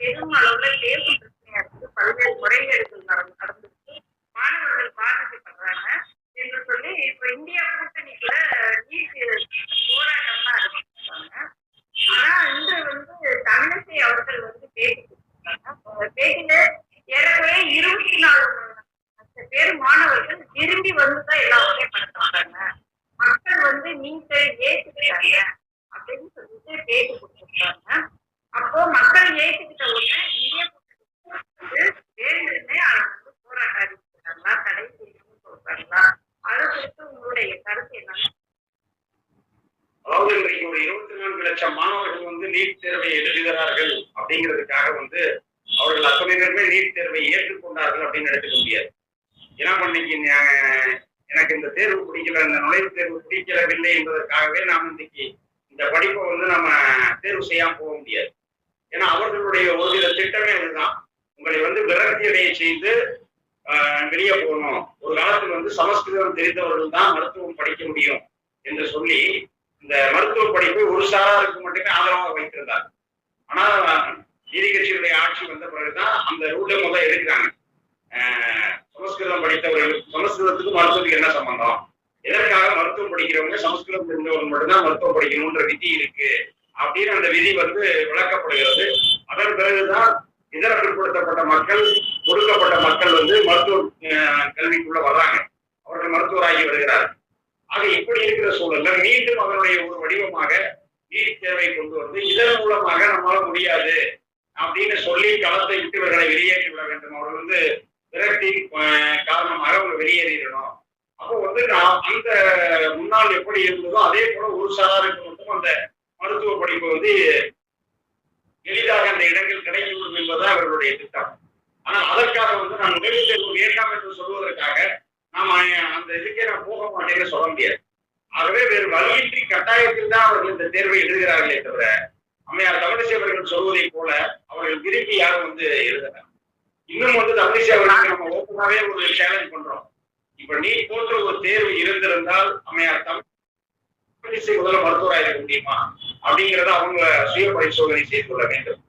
ele não é né? um எங்களுக்கு அந்த நுழைவுத் தேர்வு பிடிக்கிறவில்லை என்பதற்காகவே நாம் இன்னைக்கு இந்த படிப்பை வந்து நம்ம தேர்வு செய்யாம போக முடியாது. ஏன்னா அவர்களுடைய ஒரு சில திட்டமே அதுதான். உங்களை வந்து விரக்தி அடைய செய்து ஆஹ், வெளியே போகணும். ஒரு காலத்தில் வந்து சமஸ்கிருதம் தெரிந்தவர்கள் தான் மருத்துவம் படிக்க முடியும் என்று சொல்லி இந்த மருத்துவ படிப்பை ஒரு சாராருக்கு மட்டுமே ஆதரவாக வைத்திருந்தார் ஆனா நீதி கட்சியுடைய ஆட்சி வந்த பிறகுதான் அந்த ரூட்டை முதல்ல எடுக்கிறாங்க. ஆஹ் சமஸ்கிருதம் படித்தவர்கள் சமஸ்கிருதத்துக்கு மருத்துவத்துக்கு என்ன சம்பந்தம்? எதற்காக மருத்துவம் படிக்கிறவங்க சமஸ்கிருதம் தெரிஞ்சவங்க மட்டும்தான் மருத்துவம் படிக்கணும்ன்ற விதி இருக்கு அப்படின்னு அந்த விதி வந்து விளக்கப்படுகிறது. அதன் பிறகுதான் இதர பிற்படுத்தப்பட்ட மக்கள் ஒடுக்கப்பட்ட மக்கள் வந்து மருத்துவ கல்விக்குள்ள வர்றாங்க அவர்கள் மருத்துவராகி வருகிறார் ஆக இப்படி இருக்கிற சூழல்ல மீண்டும் அதனுடைய ஒரு வடிவமாக நீட் தேவை கொண்டு வந்து இதன் மூலமாக நம்மளால முடியாது அப்படின்னு சொல்லி களத்தை விட்டு இவர்களை வெளியேற்றி விட வேண்டும். அவர்கள் வந்து விரக்தி காரணமாக அவங்க வெளியேறிடணும். அப்போ வந்து நான் அந்த முன்னாள் எப்படி இருந்ததோ அதே போல ஒரு சாராருக்கு மட்டும் அந்த மருத்துவ படிப்பு வந்து எளிதாக அந்த இடங்கள் கிடைக்கும் என்பதுதான் அவர்களுடைய திட்டம். ஆனால் அதற்காக வந்து நான் நுழைவுத் தேர்வு வேண்டாம் என்று சொல்வதற்காக நாம் அந்த இதுக்கே நான் போக மாட்டேன்னு சொல்ல முடியாது. ஆகவே வேறு வழியின்றி கட்டாயத்தில் தான் அவர்கள் இந்த தேர்வை எழுதுகிறார்களே தவிர அம்மையார் தமிழிசை அவர்கள் சொல்வதை போல அவர்கள் விரும்பி யாரும் வந்து எழுதல இன்னும் வந்து தமிழிசை அவர்களுக்கு நம்ம ஓப்பனாவே ஒரு சேலஞ்ச் பண்றோம். இப்ப நீ போன்ற ஒரு தேர்வு இருந்திருந்தால் அம்மையார் தமிழிசை முதல்ல மருத்துவராக இருக்க முடியுமா? அப்படிங்கிறத அவங்க சுய பரிசோதனை செய்து கொள்ள வேண்டும்.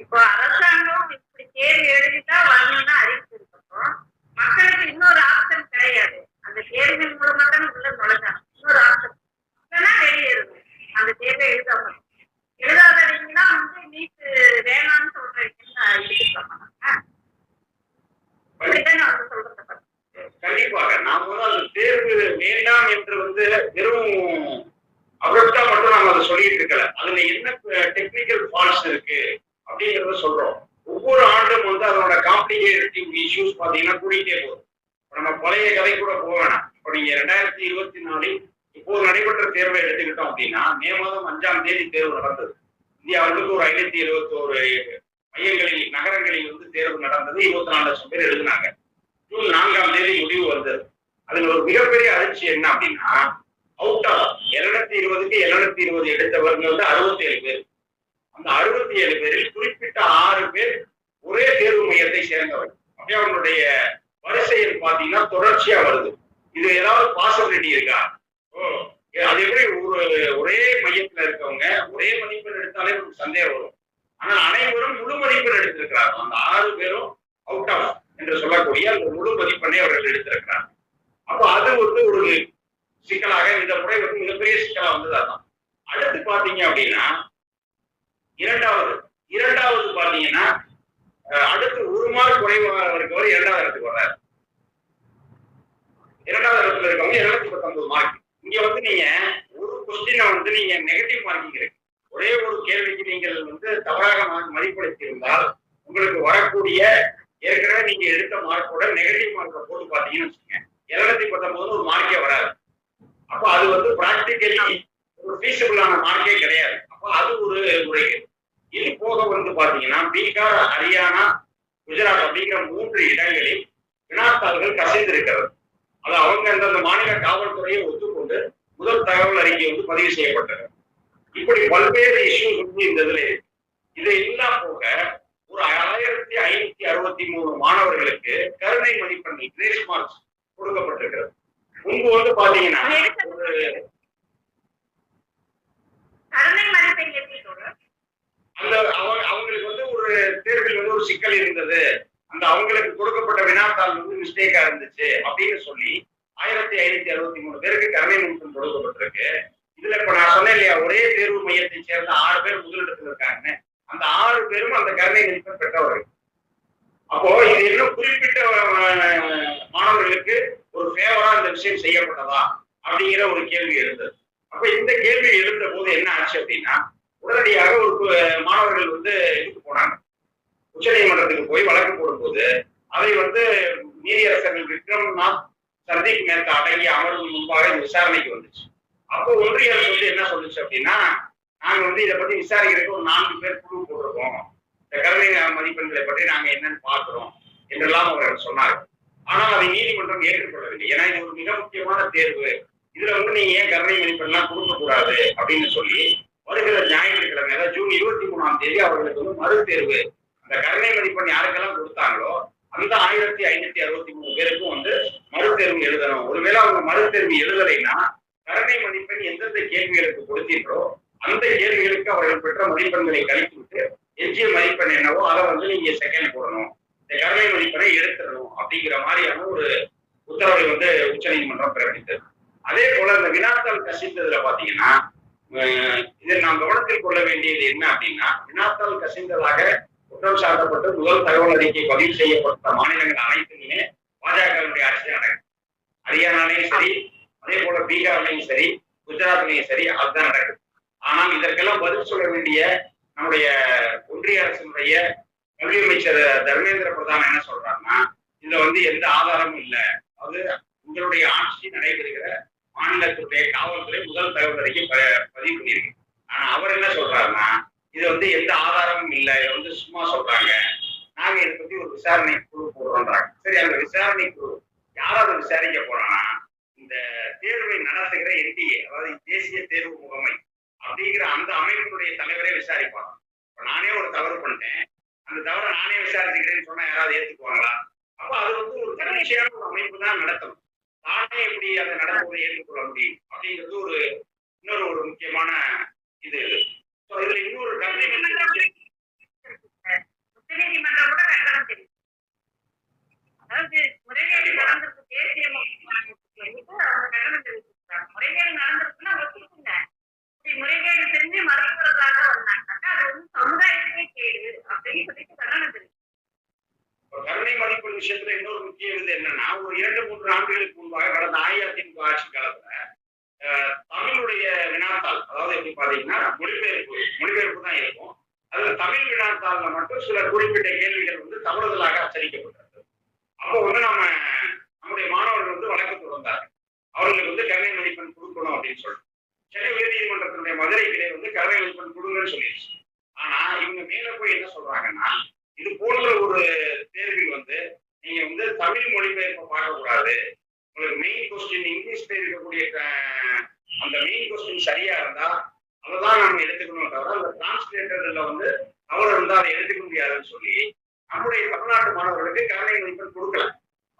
இப்போ அரசாங்கம் இப்படி தேர்வு எழுதிட்டா வரணும்னு அறிவிச்சிருக்கோம் மக்களுக்கு இன்னொரு ஆப்ஷன் கிடையாது. அந்த தேர்வின் மூலமா தான் உள்ள நுழைஞ்சாங்க இன்னொரு ஆப்ஷன் இல்லைன்னா வெளியேறுங்க அந்த தேர்வை எழுதாம. எழுதாதவங்கன்னா வந்து நீட்டு வேணாம்னு சொல்றீங்கன்னு எடுத்துக்கலாம் இப்படிதான் வந்து சொல்றத பத்தி கண்டிப்பாக. நாம் வந்து அந்த தேர்வு வேண்டாம் என்று வந்து வெறும் அப்ரப்டா மட்டும் நாம அதை சொல்லிட்டு இருக்கல. அதுல என்ன டெக்னிக்கல் ஃபால்ஸ் இருக்கு அப்படிங்கறத சொல்றோம். ஒவ்வொரு ஆண்டும் வந்து அதனோட காம்ப்ளிகேட்டிவ் இஷ்யூஸ் பாத்தீங்கன்னா கூடிட்டே போகுது. நம்ம பழைய கதை கூட போக வேணாம். இப்ப நீங்க ரெண்டாயிரத்தி இருபத்தி நாலில் இப்போது நடைபெற்ற தேர்வை எடுத்துக்கிட்டோம் அப்படின்னா மே மாதம் அஞ்சாம் தேதி தேர்வு நடந்தது. இந்தியாவிலிருந்து ஒரு ஐநூத்தி எழுபத்தி ஒரு மையங்களில் நகரங்களில் வந்து தேர்வு நடந்தது. இருபத்தி நாலு லட்சம் பேர் எழுதினாங்க. ஜூன் நான்காம் தேதி முடிவு வந்தது அதுல ஒரு மிகப்பெரிய அதிர்ச்சி என்ன அப்படின்னா அவுட் ஆஃப் இருநூத்தி இருபதுக்கு இருநூத்தி இருபது எடுத்தவர்கள் வந்து அறுபத்தி ஏழு பேர். அந்த அறுபத்தி ஏழு பேரில் குறிப்பிட்ட ஆறு பேர் ஒரே தேர்வு மையத்தை சேர்ந்தவர்கள். அப்படியே அவங்களுடைய வரிசையில் பாத்தீங்கன்னா தொடர்ச்சியா வருது. இது ஏதாவது பாசிபிலிட்டி இருக்கா? ஓ அது எப்படி ஒரு ஒரே மையத்துல இருக்கவங்க ஒரே மதிப்பெண் எடுத்தாலே நமக்கு சந்தேகம் வரும். ஆனா அனைவரும் முழு மதிப்பெண் எடுத்திருக்கிறாங்க அந்த ஆறு பேரும் அவுட் ஆஃப் என்று சொல்லக்கூடிய அந்த முழு மதிப்பெண்ணை அவர்கள் எடுத்திருக்கிறார் அப்போ அது வந்து ஒரு சிக்கலாக இந்த முறை வந்து மிகப்பெரிய சிக்கலா வந்தது அதான் அடுத்து பாத்தீங்க அப்படின்னா இரண்டாவது இரண்டாவது பாத்தீங்கன்னா அஹ், அடுத்து ஒரு மார்க் குறைவாக இருக்கவர் இரண்டாவது இடத்துக்கு வர்றாரு. இரண்டாவது இடத்துல இருக்கவங்க இருநூத்தி பத்தொன்பது மார்க். இங்க வந்து நீங்க ஒரு கொஸ்டினை வந்து நீங்க நெகட்டிவ் மார்க்கிங் இருக்கு. ஒரே ஒரு கேள்விக்கு நீங்கள் வந்து தவறாக மதிப்பளித்திருந்தால் உங்களுக்கு வரக்கூடிய ஏற்கனவே நீங்க எடுத்த மார்க்கோட நெகட்டிவ் மார்க்கை போட்டு பாத்தீங்கன்னு வச்சுக்கோங்க. இருநூத்தி பத்தொன்பது ஒரு மார்க்கே வராது. அப்ப அது வந்து பிராக்டிக்கலி ஒரு ஃபீஸபிளான மார்க்கே கிடையாது. அப்ப அது ஒரு முறைகள் இது போக வந்து பாத்தீங்கன்னா பீகார் ஹரியானா குஜராத் அப்படிங்கிற மூன்று இடங்களில் வினாத்தாள்கள் கசிந்திருக்கிறது. அது அவங்க அந்தந்த மாநில காவல்துறையை ஒத்துக்கொண்டு முதல் தகவல் அறிக்கை வந்து பதிவு செய்யப்பட்டது. இப்படி பல்வேறு இஷ்யூஸ் வந்து இந்த இதுல இது எல்லாம் போக ஒரு ஆயிரத்தி ஐநூத்தி அறுபத்தி மூணு மாணவர்களுக்கு கருணை மதிப்பெண் கிரேஸ் மார்க்ஸ் கொடுக்கப்பட்டிருக்கிறது. முன்பு வந்து பாத்தீங்கன்னா அந்த அவங்க அவங்களுக்கு வந்து ஒரு தேர்வில் வந்து ஒரு சிக்கல் இருந்தது. அந்த அவங்களுக்கு கொடுக்கப்பட்ட வினாத்தாள் வந்து மிஸ்டேக்கா இருந்துச்சு அப்படின்னு சொல்லி ஆயிரத்தி ஐநூத்தி அறுபத்தி மூணு பேருக்கு கருணை மதிப்பெண் கொடுக்கப்பட்டிருக்கு. இதுல இப்ப நான் சொன்னேன் இல்லையா ஒரே தேர்வு மையத்தை சேர்ந்த ஆறு பேர் முதலிடத்தில் இருக்காங்க அந்த ஆறு பேரும் அந்த கருணை மதிப்பெண் பெற்றவர்கள். அப்போ இது இன்னும் குறிப்பிட்ட மாணவர்களுக்கு ஒரு ஃபேவரா இந்த விஷயம் செய்யப்பட்டதா அப்படிங்கிற ஒரு கேள்வி எழுந்தது. அப்ப இந்த கேள்வி எழுந்த போது என்ன ஆச்சு அப்படின்னா உடனடியாக ஒரு மாணவர்கள் வந்து இதுக்கு போனாங்க. உச்சநீதிமன்றத்துக்கு போய் வழக்கு போடும்போது அதை வந்து நீதியரசர்கள் விக்ரம்நாத் சந்தீப் மேத்தா அடங்கிய அமர்வு முன்பாக இந்த விசாரணைக்கு வந்துச்சு. அப்போ ஒன்றிய அரசு வந்து என்ன சொல்லுச்சு அப்படின்னா நாங்க வந்து இதை பத்தி விசாரிக்கிறதுக்கு ஒரு நான்கு பேர் குழு போட்டிருக்கோம். இந்த கருணை மதிப்பெண்களை பற்றி நாங்க என்னன்னு பார்க்கிறோம் என்றெல்லாம் அவர் சொன்னார். ஆனால் அதை நீதிமன்றம் ஏற்றுக்கொள்ளவில்லை. ஏன்னா இது ஒரு மிக முக்கியமான தேர்வு. இதுல வந்து நீங்க ஏன் கருணை மதிப்பெண்லாம் கொடுக்க கூடாது அப்படின்னு சொல்லி வருகிற ஞாயிற்றுக்கிழமை அதாவது ஜூன் இருபத்தி மூணாம் தேதி அவர்களுக்கு வந்து மறு தேர்வு. அந்த கருணை மதிப்பெண் யாருக்கெல்லாம் கொடுத்தாங்களோ அந்த ஆயிரத்தி ஐநூத்தி அறுபத்தி மூணு பேருக்கும் வந்து மறு தேர்வு எழுதணும். ஒருவேளை அவங்க மறு தேர்வு எழுதலைன்னா கருணை மதிப்பெண் எந்தெந்த கேள்விகளுக்கு கொடுத்தீர்களோ அந்த கேள்விகளுக்கு அவர்கள் பெற்ற மதிப்பெண்களை கழித்து விட்டு எஞ்சிய மதிப்பெண் என்னவோ அதை வந்து நீங்க செகண்ட் போடணும். இந்த கருணை மதிப்பெண்ணை எடுத்துடணும் அப்படிங்கிற மாதிரியான ஒரு உத்தரவை வந்து உச்சநீதிமன்றம் பிறப்பித்தது. அதே போல இந்த வினாத்தாள் கசிந்ததுல பாத்தீங்கன்னா இதில் நாம் கவனத்தில் கொள்ள வேண்டியது என்ன அப்படின்னா வினாத்தாள் கசிந்ததாக குற்றம் சாட்டப்பட்டு முதல் தகவல் அறிக்கை பதிவு செய்யப்பட்ட மாநிலங்கள் அனைத்துமே பாஜகவினுடைய ஆட்சி நடக்கும் ஹரியானாலையும் சரி அதே போல பீகார்லையும் சரி குஜராத்லையும் சரி அதுதான் நடக்குது. ஆனால் இதற்கெல்லாம் பதில் சொல்ல வேண்டிய நம்முடைய ஒன்றிய அரசினுடைய கல்வி அமைச்சர் தர்மேந்திர பிரதான் என்ன சொல்றாருன்னா இதுல வந்து எந்த ஆதாரமும் இல்லை. அது உங்களுடைய ஆட்சி நடைபெறுகிற மாநிலத்துடைய காவல்துறை முதல் தகவல் ப- பதிவு பண்ணியிருக்கு. ஆனா அவர் என்ன சொல்றாருன்னா இது வந்து எந்த ஆதாரமும் இல்லை. இதை வந்து சும்மா சொல்றாங்க. நாங்க இதை பத்தி ஒரு விசாரணை குழு போடுறோன்றாங்க சரி அந்த விசாரணை குழு யாராவது விசாரிக்க போறாங்கன்னா இந்த தேர்வை நடத்துகிற என்டிஏ அதாவது தேசிய தேர்வு முகமை அப்படிங்கிற அந்த அமைப்பினுடைய தலைவரே விசாரிப்பாங்க இப்ப நானே ஒரு தவறு பண்ணிட்டேன். அந்த தவறை நானே விசாரிச்சுக்கிறேன்னு சொன்னா யாராவது ஏத்துக்குவாங்களா? அப்ப அது வந்து ஒரு தன்னிச்சையான ஒரு அமைப்பு தான் நடத்தணும். தானே எப்படி அதை நடத்துவதை ஏற்றுக்கொள்ள முடியும்? அப்படிங்கிறது ஒரு இன்னொரு ஒரு முக்கியமான இது. இதுல இன்னொரு உச்சநீதிமன்றம் கூட கண்டனம் தெரியும் அதாவது முறைகேடு நடந்திருக்கு தேசிய சொல்லிட்டு அவங்க கண்டனம் தெரிவிச்சிருக்காங்க முறைகேடு நடந்திருக்குன்னா ஒத்துக்குங்க இப்படி முறைகேடு செஞ்சு மறுக்கிறதாக வந்தாங்கன்னா அது வந்து சமுதாயத்துக்கே கேடு அப்படின்னு சொல்லிட்டு கண்டனம் தெரிவிச்சு இப்ப கருணை மதிப்பெண் விஷயத்துல இன்னொரு முக்கிய இது என்னன்னா ஒரு இரண்டு மூன்று ஆண்டுகளுக்கு முன்பாக கடந்த அஇஅதிமுக ஆட்சி காலத்துல தமிழுடைய வினாத்தாள் அதாவது எப்படி பாத்தீங்கன்னா மொழிபெயர்ப்பு மொழிபெயர்ப்பு தான் இருக்கும். அதுல தமிழ் வினாத்தாள்ல மட்டும் சில குறிப்பிட்ட கேள்விகள் வந்து தவறுதலாக அச்சரிக்கப்பட்டது அப்போ வந்து நம்ம நம்முடைய மாணவர்கள் வந்து வழக்கு தொடர்ந்தார்கள். அவர்களுக்கு வந்து கருணை மதிப்பெண் கொடுக்கணும் அப்படின்னு சொல்லிட்டு. சென்னை உயர்நீதிமன்றத்தினுடைய மதுரை கிளை வந்து கருணை மதிப்பெண் கொடுங்கன்னு சொல்லிடுச்சு. ஆனா இவங்க மேல போய் என்ன சொல்றாங்கன்னா இது போன்ற ஒரு தேர்வில் வந்து நீங்க வந்து தமிழ் மொழிபெயர்ப்பை பார்க்க உங்களுக்கு மெயின் கொஸ்டின் இங்கிலீஷ்ல இருக்கக்கூடிய அந்த மெயின் கொஸ்டின் சரியா இருந்தா அதை தான் நம்ம எடுத்துக்கணும் தவிர அந்த டிரான்ஸ்லேட்டர்ல வந்து தவறு இருந்தா அதை எடுத்துக்க முடியாதுன்னு சொல்லி நம்முடைய தமிழ்நாட்டு மாணவர்களுக்கு கருணை மதிப்பெண் கொடுக்கல.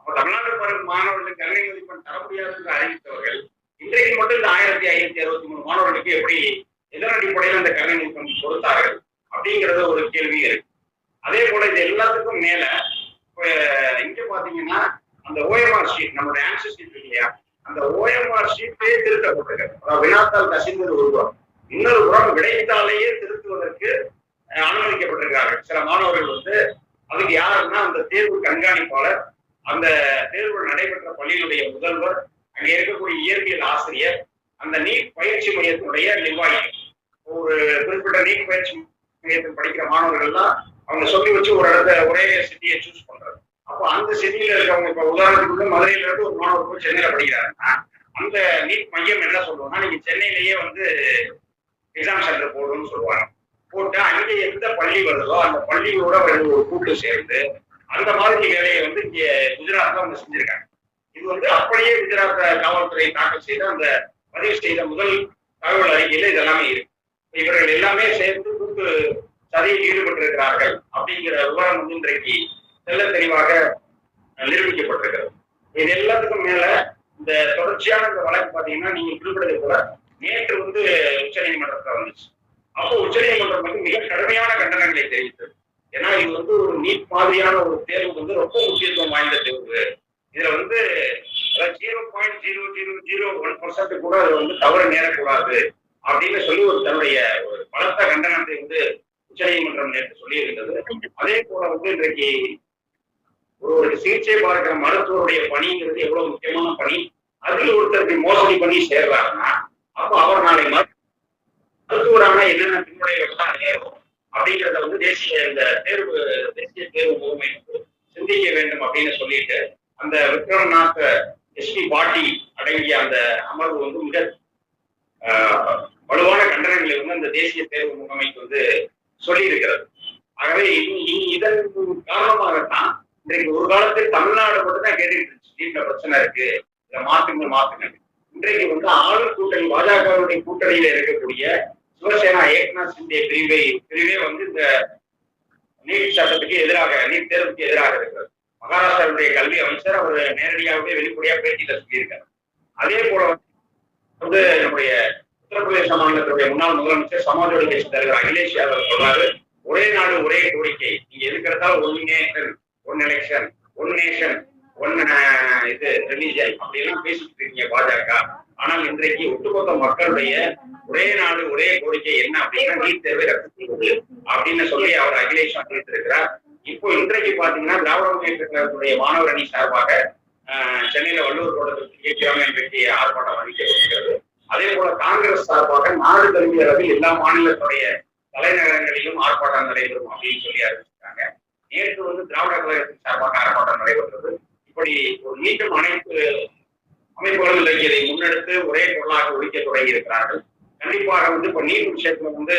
அப்ப தமிழ்நாட்டு மாணவர்களுக்கு கருணை மதிப்பெண் தர முடியாதுன்னு அறிவித்தவர்கள் இன்றைக்கு மட்டும் இந்த ஆயிரத்தி ஐநூத்தி அறுபத்தி மூணு மாணவர்களுக்கு எப்படி எதன் அடிப்படையில் அந்த கருணை மதிப்பெண் கொடுத்தார்கள் அப்படிங்கறது ஒரு கேள்வி இருக்கு. அதே போல இது எல்லாத்துக்கும் மேல இப்ப இங்க பாத்தீங்கன்னா அந்த ஓஎம்ஆர் ஷீட் நம்மளுடைய ஆன்சர் ஷீட் இல்லையா? அந்த ஓஎம்ஆர் ஷீட்டே திருத்தப்பட்டிருக்கு. வினாத்தால் கசிந்தது உருவம் இன்னொரு புறம் விடைத்தாலேயே திருத்துவதற்கு அனுமதிக்கப்பட்டிருக்கிறார்கள். சில மாணவர்கள் வந்து அதுக்கு யாருன்னா அந்த தேர்வு கண்காணிப்பாளர் அந்த தேர்வு நடைபெற்ற பள்ளியினுடைய முதல்வர் அங்கே இருக்கக்கூடிய இயற்பியல் ஆசிரியர் அந்த நீட் பயிற்சி மையத்தினுடைய நிர்வாகி. ஒரு குறிப்பிட்ட நீட் பயிற்சி மையத்தில் படிக்கிற மாணவர்கள் எல்லாம் அவங்க சொல்லி வச்சு ஒரு இடத்த ஒரே சிட்டியை சூஸ் பண்றாரு அப்போ அந்த சிட்டியில இருக்கவங்க இப்ப உதாரணத்துக்கு வந்து மதுரையில இருந்து ஒரு மாணவர் போய் சென்னையில படிக்கிறாருன்னா அந்த நீட் மையம் என்ன சொல்லுவோம்னா நீங்க சென்னையிலேயே வந்து எக்ஸாம் சென்டர் போடணும்னு சொல்லுவாங்க. போட்டு அங்கே எந்த பள்ளி வருதோ அந்த பள்ளிகளோட ஒரு கூட்டு சேர்ந்து அந்த மாதிரி வேலையை வந்து இங்க குஜராத்ல அவங்க செஞ்சிருக்காங்க. இது வந்து அப்படியே குஜராத் காவல்துறை தாக்கல் செய்த அந்த பதிவு செய்த முதல் தகவல் அறிக்கையில இதெல்லாமே இருக்கு. இவர்கள் எல்லாமே சேர்ந்து கூட்டு சதியில் ஈடுபட்டிருக்கிறார்கள் அப்படிங்கிற விவரம் வந்து இன்றைக்கு தெல்ல தெளிவாக நிரூபிக்கப்பட்டிருக்கிறது. இது எல்லாத்துக்கும் மேல இந்த தொடர்ச்சியான இந்த வழக்கு பாத்தீங்கன்னா நீங்க குறிப்பிட்டதை போல நேற்று வந்து உச்சநீதிமன்றத்துல வந்துச்சு. அப்போ உச்சநீதிமன்றம் வந்து மிக கடுமையான கண்டனங்களை தெரிவித்தது. ஏன்னா இது வந்து ஒரு நீட் மாதிரியான ஒரு தேர்வு வந்து ரொம்ப முக்கியத்துவம் வாய்ந்த தேர்வு. இதுல வந்து zero point zero zero zero one percent கூட அது வந்து தவறு நேரக்கூடாது அப்படின்னு சொல்லி ஒரு தன்னுடைய ஒரு பலத்த கண்டனத்தை வந்து உச்சநீதிமன்றம் நேற்று சொல்லியிருந்தது. அதே போல வந்து இன்றைக்கு ஒருவருக்கு சிகிச்சை பார்க்கிற மருத்துவருடைய பணிங்கிறது எவ்வளவு முக்கியமான பணி. அதில் ஒருத்தருக்கு மோசடி பண்ணி சேர்றாருன்னா அப்போ அவர் நாளை மருத்துவரான என்னென்ன பின்முறைகள் நேரும் அப்படிங்கிறத வந்து தேசிய இந்த தேர்வு தேசிய தேர்வு முகமை சிந்திக்க வேண்டும் அப்படின்னு சொல்லிட்டு அந்த விக்ரம்நாத் எஸ்பி பாட்டி அடங்கிய அந்த அமர்வு வந்து மிக வலுவான கண்டனங்களை வந்து அந்த தேசிய தேர்வு முகமைக்கு வந்து சொல்லி இருக்கிறது ஆகவே இதன் காரணமாகத்தான் இன்றைக்கு ஒரு காலத்தில் தமிழ்நாடு மட்டும் தான் கேட்டுட்டு இருந்துச்சு. வீட்டுல பிரச்சனை இருக்கு. இதை மாத்துங்க மாத்துங்க இன்றைக்கு வந்து ஆளும் கூட்டணி பாஜகவுடைய கூட்டணியில இருக்கக்கூடிய சிவசேனா ஏக்நாத் சிந்தே பிரிவை பிரிவே வந்து இந்த நீட் சட்டத்துக்கு எதிராக நீட் தேர்வுக்கு எதிராக இருக்கிறது. மகாராஷ்டிராவுடைய கல்வி அமைச்சர் அவர் நேரடியாகவே வெளிப்படையா பேட்டியில சொல்லியிருக்காரு. அதே போல வந்து நம்முடைய உத்தரப்பிரதேச மாநிலத்துடைய முன்னாள் முதலமைச்சர் சமாஜ்வாடி கட்சி தலைவர் அகிலேஷ் யாதவ் சொல்றாரு ஒரே நாடு ஒரே கோரிக்கை. நீங்க எதுக்கிறதா one nation one election one nation one இது ரிலீஜன் அப்படி எல்லாம் பேசிட்டு இருக்கீங்க பாஜக. ஆனால் இன்றைக்கு ஒட்டுமொத்த மக்களுடைய ஒரே நாடு ஒரே கோரிக்கை என்ன அப்படின்னா நீட் தேர்வை ரத்து செய்வது அப்படின்னு சொல்லி அவர் அகிலேஷ் அறிவித்திருக்கிறார் இப்போ இன்றைக்கு பாத்தீங்கன்னா திராவிட முன்னேற்ற கழகத்துடைய மாணவர் அணி சார்பாக சென்னையில வள்ளுவர் கோட்டத்தில் திங்கட்கிழமை இன்றைக்கு ஆர்ப்பாட்டம் அறிவிக்கப்பட்டிருக்கிறது அதே போல காங்கிரஸ் சார்பாக நாடு தழுவிய அளவில் எல்லா மாநிலத்துடைய தலைநகரங்களிலும் ஆர்ப்பாட்டம் நடைபெறும் அப்படின்னு சொல்லி அறிவிச்சிருக்காங்க. நேற்று வந்து திராவிட கழகத்தின் சார்பாக ஆர்ப்பாட்டம் நடைபெற்றது. இப்படி ஒரு மீண்டும் அனைத்து அமைப்புகளும் இதை முன்னெடுத்து ஒரே பொருளாக ஒழிக்க தொடங்கி இருக்கிறார்கள் கண்டிப்பாக வந்து இப்ப நீட் விஷயத்துல வந்து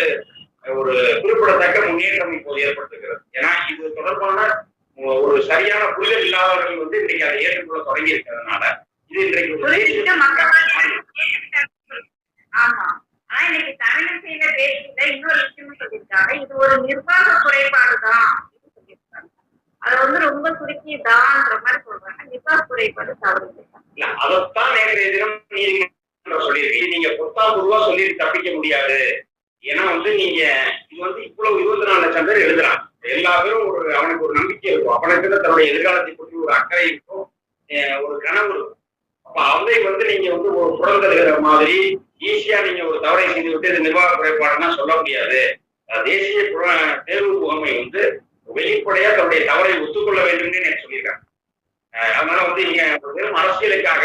ஒரு குறிப்பிடத்தக்க முன்னேற்றம் இப்போது ஏற்பட்டிருக்கிறது. ஏன்னா இது தொடர்பான ஒரு சரியான புரிதல் இல்லாதவர்கள் வந்து இன்றைக்கு அதை ஏற்றுக்கொள்ள தொடங்கி இருக்கிறதுனால இது இன்றைக்கு ஒரு தேசிய குறிப்பிட்ட மக்கள் மாறி. ஆமா. ஆனா இன்னைக்கு தமிழிசையில பேசியில இன்னொரு விஷயம் சொல்லியிருக்காங்க. இது ஒரு நிர்வாக குறைபாடுதான் அப்படின்னு சொல்லியிருக்காங்க. அதை வந்து ரொம்ப சுருக்கி தான்ற மாதிரி சொல்றாங்க. நிர்வாக குறைபாடு தவறு இல்லை. இல்ல அதைத்தான் நேற்றைய தினம் நீதிமன்றம் சொல்லியிருக்கு. நீங்க பொத்தாம் பொதுவா சொல்லி தப்பிக்க முடியாது. ஏன்னா வந்து நீங்க இது வந்து இவ்வளவு இருபத்தி நாலு லட்சம் பேர் எழுதுறான் எல்லா பேரும் ஒரு அவனுக்கு ஒரு நம்பிக்கை இருக்கும். அவனுக்கு தன்னுடைய எதிர்காலத்தை பற்றி ஒரு அக்கறை இருக்கும். ஒரு கனவு இருக்கும். அதை வந்து நீங்க வந்து ஒரு புறந்தழுகிற மாதிரி ஈஸியா நீங்க ஒரு தவறை செய்து விட்டு இது நிர்வாக குறைபாடுன்னா சொல்ல முடியாது. தேசிய தேர்வு முகமை வந்து வெளிப்படையா தன்னுடைய தவறை ஒத்துக்கொள்ள வேண்டும்னு எனக்கு சொல்லியிருக்காங்க. அதனால வந்து நீங்க வெறும் அரசியலுக்காக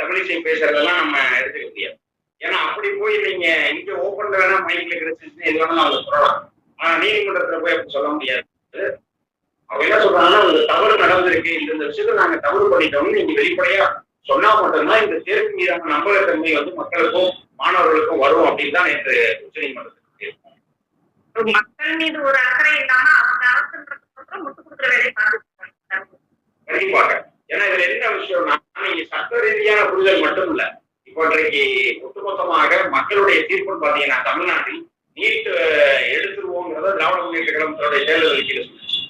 தமிழிசை பேசுறதெல்லாம் நம்ம எடுத்துக்க முடியாது. ஏன்னா அப்படி போய் நீங்க இங்க ஓப்பன்ல வேணா மைக்ல கிடைச்சிச்சு எது வேணாலும் அவங்க சொல்லலாம். ஆனா நீதிமன்றத்துல போய் அப்படி சொல்ல முடியாது. அவங்க என்ன சொல்றாங்கன்னா ஒரு தவறு நடந்திருக்கு இந்த விஷயத்துல நாங்க தவறு பண்ணிட்டோம்னு நீங்க வெளிப்படையா சொன்னா மட்டும்தான் இந்த தேர்வு மீதான நம்பகத்தன்மை வந்து மக்களுக்கும் மாணவர்களுக்கும் வரும் அப்படின்னு தான் நேற்று உச்சநீதிமன்றத்துக்கு சொல்லியிருக்காங்க. ஒரு மக்கள் மீது ஒரு அக்கறை இல்லாம அவங்க அரசுன்றதுக்கு முட்டு கொடுக்குற வேலையை பார்த்துட்டு கண்டிப்பாக. ஏன்னா இதுல என்ன விஷயம்னா நீங்க சட்ட ரீதியான புரிதல் மட்டும் இல்ல இப்போ இன்றைக்கு ஒட்டுமொத்தமாக மக்களுடைய தீர்ப்புன்னு பாத்தீங்கன்னா தமிழ்நாட்டில் நீட் எடுத்துருவோங்கிறத திராவிட முன்னேற்ற கழகம் தன்னுடைய தேர்தல் அறிக்கையில் சொல்லிச்சு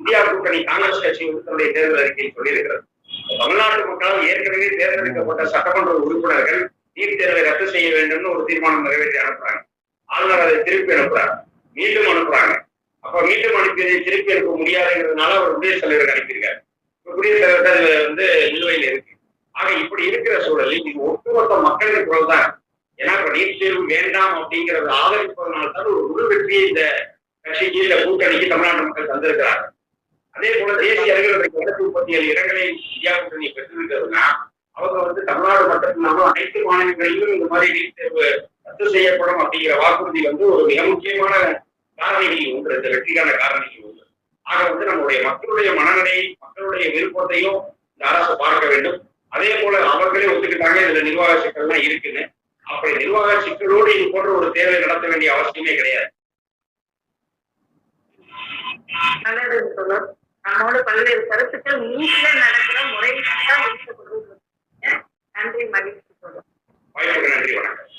இந்தியா கூட்டணி காங்கிரஸ் கட்சி தன்னுடைய தேர்தல் அறிக்கையில் சொல்லியிருக்கிறது. தமிழ்நாட்டு மக்களால் ஏற்கனவே தேர்ந்தெடுக்கப்பட்ட சட்டமன்ற உறுப்பினர்கள் நீட் தேர்வை ரத்து செய்ய வேண்டும்னு ஒரு தீர்மானம் நிறைவேற்றி அனுப்புறாங்க. ஆளுநர் அதை திருப்பி அனுப்புறாங்க மீண்டும் அனுப்புறாங்க. அப்ப மீண்டும் அனுப்பியதை திருப்பி அனுப்ப முடியாதுங்கிறதுனால அவர் குடியரசுத் தலைவருக்கு அனுப்பியிருக்காரு. குடியரசுத் தலைவர் அது வந்து நிலுவையில் இருக்கு. ஆக இப்படி இருக்கிற சூழலில் இது ஒட்டுமொத்த மக்களின் குரல் தான். ஏன்னா இப்ப நீட் தேர்வு வேண்டாம் அப்படிங்கறத ஆதரிப்பதனால தான் ஒரு முழு வெற்றியை இந்த கட்சிக்கு இந்த கூட்டணிக்கு தமிழ்நாட்டு மக்கள் தந்திருக்கிறார்கள் அதே போல தேசிய அறிவியல் இன்றைக்கு முப்பத்தி ஏழு இடங்களை இந்தியா கூட்டணி பெற்றிருக்கிறதுனா அவங்க வந்து தமிழ்நாடு மட்டும் இல்லாமல் அனைத்து மாநிலங்களிலும் இந்த மாதிரி நீட் தேர்வு ரத்து செய்யப்படும் அப்படிங்கிற வாக்குறுதி வந்து ஒரு மிக முக்கியமான காரணிகள் ஒன்று. இந்த வெற்றிக்கான காரணிகள் ஒன்று. ஆக வந்து நம்முடைய மக்களுடைய மனநிலை மக்களுடைய விருப்பத்தையும் இந்த அரசு பார்க்க வேண்டும். அதே போல அவர்களே ஒத்துக்கிட்டாங்க இதுல நிர்வாக சிக்கல்லாம் இருக்குன்னு. அப்படி நிர்வாக சிக்கலோடு இது போன்ற ஒரு தேர்வை நடத்த வேண்டிய அவசியமே கிடையாது. நல்லது நம்மோட பல்வேறு கருத்துக்கள் நீங்கள நடக்கிற முறையில் நன்றி மகிழ்ச்சி. சொல்லும் நன்றி வணக்கம்.